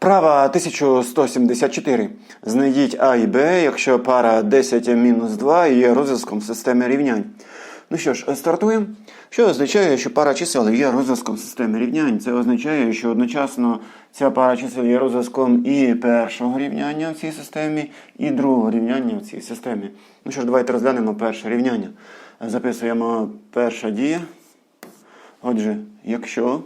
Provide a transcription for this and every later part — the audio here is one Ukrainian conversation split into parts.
Вправа 1174. Знайдіть А і Б, якщо пара 10 мінус 2 є розв'язком системи рівнянь. Ну що ж, стартуємо. Що означає, що пара чисел є розв'язком системи рівнянь? Це означає, що одночасно ця пара чисел є розв'язком і першого рівняння в цій системі, і другого рівняння в цій системі. Ну що ж, давайте розглянемо перше рівняння. Записуємо перша дія. Отже, якщо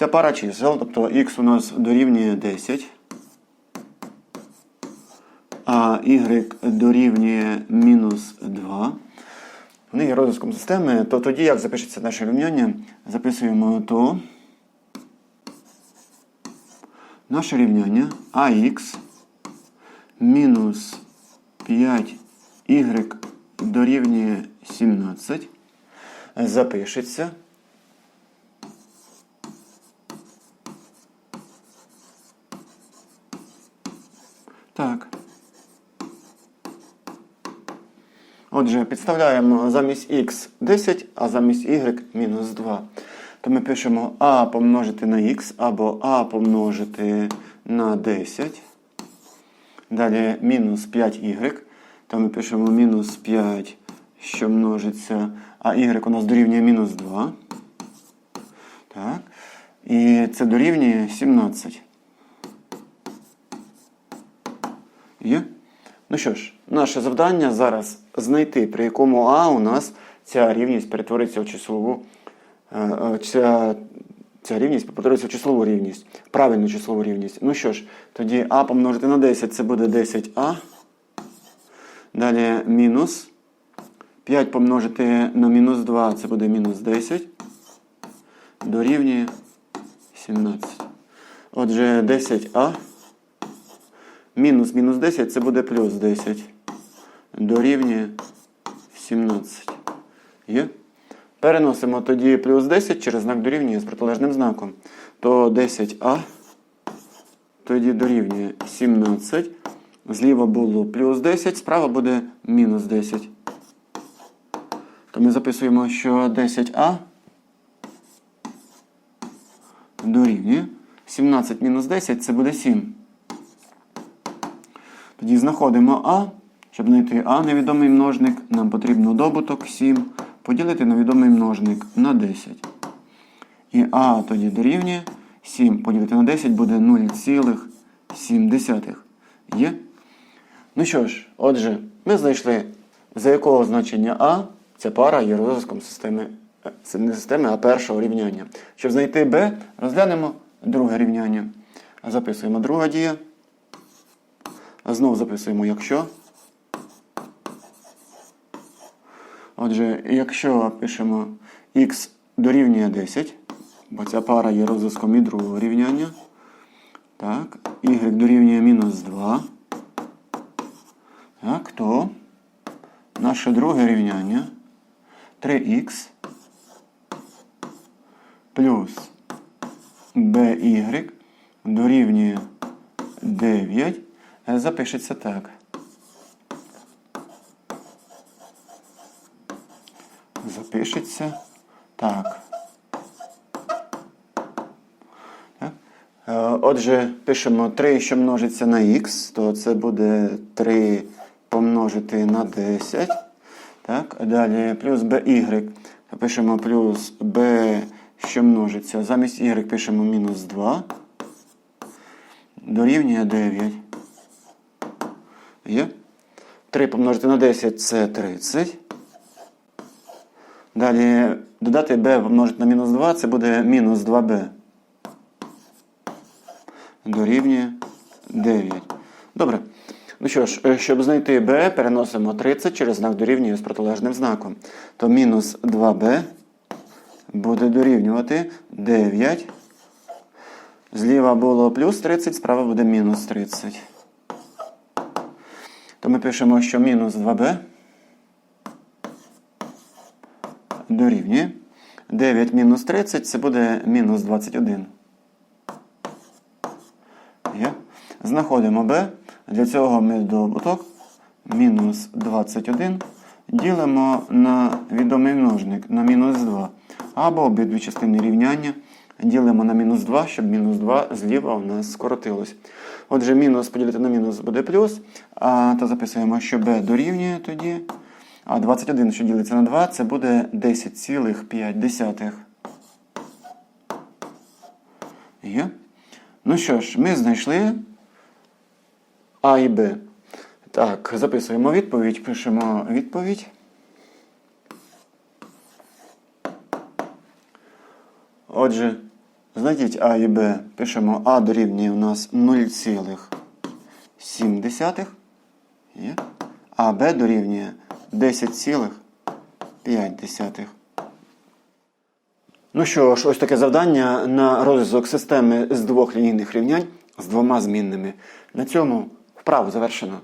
Ця пара чисел, тобто х у нас дорівнює 10, а y дорівнює мінус 2. Вони є розв'язком системи, то тоді, як запишеться наше рівняння, записуємо то наше рівняння ax мінус 5y дорівнює 17 запишеться. Так. Отже, підставляємо замість х 10, а замість y мінус 2. То ми пишемо а помножити на х або а помножити на 10. Далі мінус 5y. То ми пишемо мінус 5, що множиться, а y у нас дорівнює мінус 2. Так. І це дорівнює 17. Є? Ну що ж, наше завдання зараз знайти, при якому А у нас ця рівність перетвориться в числову. е, е, Ця, ця рівність перетвориться в числову рівність, правильну числову рівність. Ну що ж, тоді А помножити на 10 це буде 10А. Далі мінус. 5 помножити на мінус 2 це буде мінус 10. Дорівнює 17. Отже, 10А. Мінус мінус 10 це буде плюс 10. Дорівнює 17. Є? Переносимо тоді плюс 10 через знак дорівнює з протилежним знаком. То 10а тоді дорівнює 17. Зліва було плюс 10, справа буде мінус 10. То ми записуємо, що 10а дорівнює 17 мінус 10 це буде 7. Тоді знаходимо А. Щоб знайти А невідомий множник, нам потрібно добуток 7 поділити на відомий множник на 10. І А тоді дорівнює 7 поділити на 10 буде 0,7. Є? Ну що ж, отже, ми знайшли, за якого значення А ця пара є розв'язком системи, е, не системи, а першого рівняння. Щоб знайти Б, розглянемо друге рівняння. Записуємо друга дія. Знову записуємо якщо. Отже, якщо пишемо х дорівнює 10, бо ця пара є розв'язком і другого рівняння. Так, y дорівнює мінус 2. Так, то наше друге рівняння 3х плюс by дорівнює 9 запишеться так. Запишеться так. Так. Е, Отже, пишемо 3, що множиться на х, то це буде 3 помножити на 10. Так. Далі плюс by. Пишемо плюс b, що множиться. Замість y пишемо мінус 2. Дорівнює 9. Є? 3 помножити на 10 це 30. Далі додати b помножити на мінус 2 це буде мінус 2b. Дорівнює 9. Добре. Ну що ж, е, щоб знайти b, переносимо 30 через знак дорівнює з протилежним знаком. То мінус 2b буде дорівнювати 9. Зліва було плюс 30, справа буде мінус 30. Ми пишемо, що мінус 2b дорівнює. 9 мінус 30 це буде мінус 21. Є. Знаходимо b. Для цього ми добуток мінус 21 ділимо на відомий множник на мінус 2. Або обидві частини рівняння ділимо на мінус 2, щоб мінус 2 зліва у нас скоротилось. Отже, мінус поділити на мінус буде плюс. А, та записуємо, що b дорівнює тоді. А 21, що ділиться на 2, це буде 10,5. Є. Ну що ж, ми знайшли А і Б. Так, записуємо відповідь, пишемо відповідь. Отже, знайдіть А і Б. Пишемо А дорівнює у нас 0,7. А Б дорівнює 10,5. Ну що ж, ось таке завдання на розв'язок системи з двох лінійних рівнянь з двома змінними. На цьому вправу завершено.